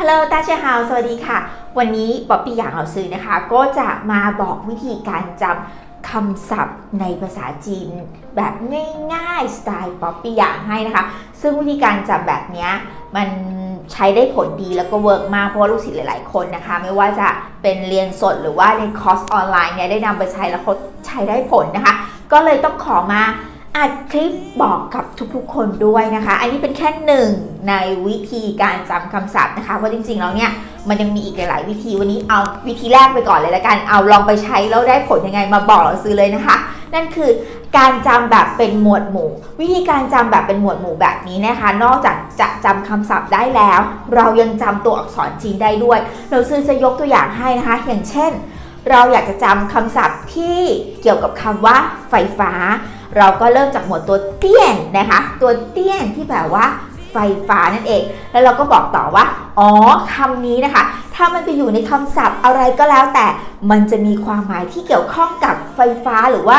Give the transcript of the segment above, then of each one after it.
ฮัลโหลตาเชฮาวสวัสดีค่ะ วันนี้ป๊อปปี้อยากเอาซื้อนะคะ ก็จะมาบอกวิธีการจำคำศัพท์ในภาษาจีน แบบง่ายๆ สไตล์ป๊อปปี้อยากให้นะคะ ซึ่งวิธีการจำแบบนี้มันใช้ได้ผลดีแล้วก็เวิร์กมากเพราะว่าลูกศิษย์หลาย ๆ คนนะคะ ไม่ว่าจะเป็นเรียนสดหรือว่าในคอร์สออนไลน์เนี่ยได้นำไปใช้แล้วเขาใช้ได้ผลนะคะ ก็เลยต้องขอมา อัดคลิปบอกกับทุกๆ คนด้วยนะคะ อันนี้เป็นแค่หนึ่งในวิธีการจำคำศัพท์นะคะ เพราะจริงๆ แล้วเนี่ยมันยังมีอีกหลายๆวิธี วันนี้เอาวิธีแรกไปก่อนเลยละกัน เอาลองไปใช้แล้วได้ผลยังไงมาบอกเราซื้อเลยนะคะ นั่นคือการจำแบบเป็นหมวดหมู่ วิธีการจำแบบเป็นหมวดหมู่แบบนี้นะคะ นอกจากจะจำคำศัพท์ได้แล้ว เรายังจำตัวอักษรจีนได้ด้วย เราซื้อจะยกตัวอย่างให้นะคะ อย่างเช่น เราอยากจะจำคำศัพท์ที่เกี่ยวกับคำว่าไฟฟ้า เราก็เริ่มจากหมวดตัวเตี้ยนนะคะ ตัวเตี้ยนที่แปลว่าไฟฟ้านั่นเอง แล้วเราก็บอกต่อว่า อ๋อคำนี้นะคะ ถ้ามันไปอยู่ในคำศัพท์อะไรก็แล้วแต่ มันจะมีความหมายที่เกี่ยวข้องกับไฟฟ้าหรือว่า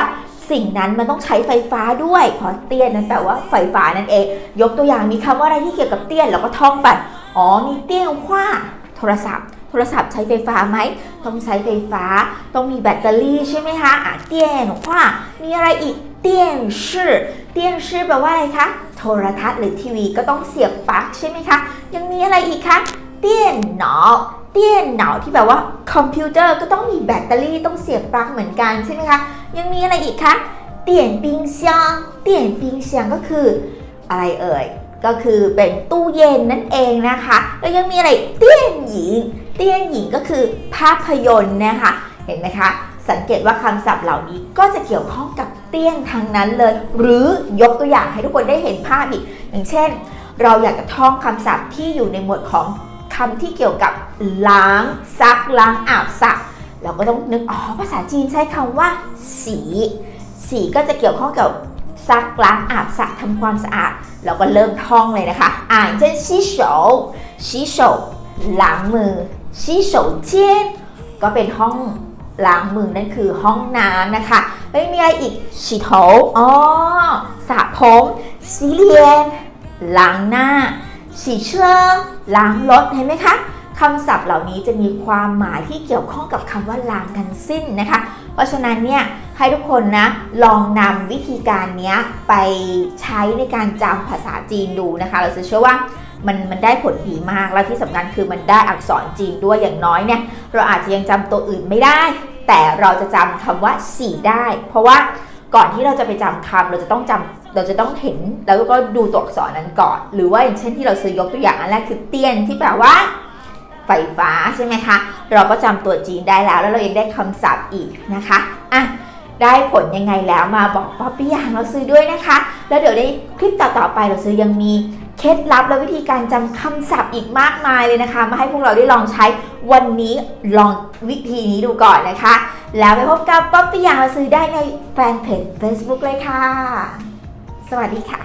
สิ่งนั้นมันต้องใช้ไฟฟ้าด้วยเพราะเตี้ยนนั้นแปลว่าไฟฟ้านั่นเอง ยกตัวอย่างมีคำว่าอะไรที่เกี่ยวกับเตี้ยนเราก็ท่องไป อ๋อมีเตี้ยนว่าโทรศัพท์ โทรศัพท์ใช้ไฟฟ้าไหม ต้องใช้ไฟฟ้า ต้องมีแบตเตอรี่ใช่ไหมคะอะเตี้ยนว่ามีอะไรอีกเตี้ยนชื่อเตี้ยนชื่อแปลว่าอะไรคะ โทรทัศน์หรือทีวีก็ต้องเสียบปลั๊กใช่ไหมคะ ยังมีอะไรอีกคะ เตี้ยนหนอเตี้ยนหนอที่แปลว่าคอมพิวเตอร์ก็ต้องมีแบตเตอรี่ต้องเสียบปลั๊กเหมือนกันใช่ไหมคะ ยังมีอะไรอีกคะ เตี้ยนปิงเซียงเตี้ยนปิงเซียงก็คืออะไรเอ่ย ก็คือเป็นตู้เย็นนั่นเองนะคะ แล้วยังมีอะไร เตี้ยนหญิง เตี้ยหญิงก็คือภาพยนตร์นะคะเห็นไหมคะ สังเกตว่าคำศัพท์เหล่านี้ก็จะเกี่ยวข้องกับเตี้ยนทางนั้นเลย หรือยกตัวอย่างให้ทุกคนได้เห็นภาพอีก อย่างเช่น เราอยากจะท่องคำศัพท์ที่อยู่ในหมวดของคำที่เกี่ยวกับล้างซักล้างอาบสระเราก็ต้องนึกอ๋อภาษาจีนใช้คำว่า สี สีก็จะเกี่ยวข้องกับซักล้างอาบสระทำความสะอาด เราก็เริ่มท่องเลยนะคะ อ่านเช่นชีโฉชีโฉล้างมือ ชิโฉเจนก็เป็นห้องล้างมือนั่นคือห้องน้ำนะคะแล้วมีอะไรอีกฉีโถโอ๋อสระผมสีเลียนล้างหน้าสีเชื่อล้างรถเห็นไหมคะคำศัพท์เหล่านี้จะมีความหมายที่เกี่ยวข้องกับคำว่าล้างกันสิ้นนะคะ เพราะฉะนั้นเนี่ยให้ทุกคนนะลองนำวิธีการนี้ไปใช้ในการจำภาษาจีนดูนะคะ เราจะเชื่อว่า มันมันได้ผลดีมากแล้วที่สำคัญคือมันได้อักษรจีนด้วยอย่างน้อยเนี่ยเราอาจจะยังจำตัวอื่นไม่ได้ แต่เราจะจำคำว่าสีได้ เพราะว่าก่อนที่เราจะไปจำคำเราจะต้องจำเราจะต้องเห็นแล้วก็ดูตัวอักษรนั้นก่อน หรือว่าอย่างเช่นที่เราซื้อยกตัวอย่างอันแรกคือเตี้ยนที่แปลว่าไฟฟ้าใช่ไหมคะ เราก็จำตัวจีนได้แล้ว แล้วเรายังได้คำศัพท์อีกนะคะอะได้ผลยังไงแล้วมาบอกป๊อปปี้อย่างเราซื้อด้วยนะคะ แล้วเดี๋ยวในคลิปต่อๆไปเราซื้อยังมี เคล็ดลับและวิธีการจำคำศัพท์อีกมากมายเลยนะคะ มาให้พวกเราได้ลองใช้วันนี้ลองวิธีนี้ดูก่อนนะคะ แล้วไปพบกับป๊อปปี้อย่างเราซื้อได้ในแฟนเพจ Facebook เลยค่ะ สวัสดีค่ะ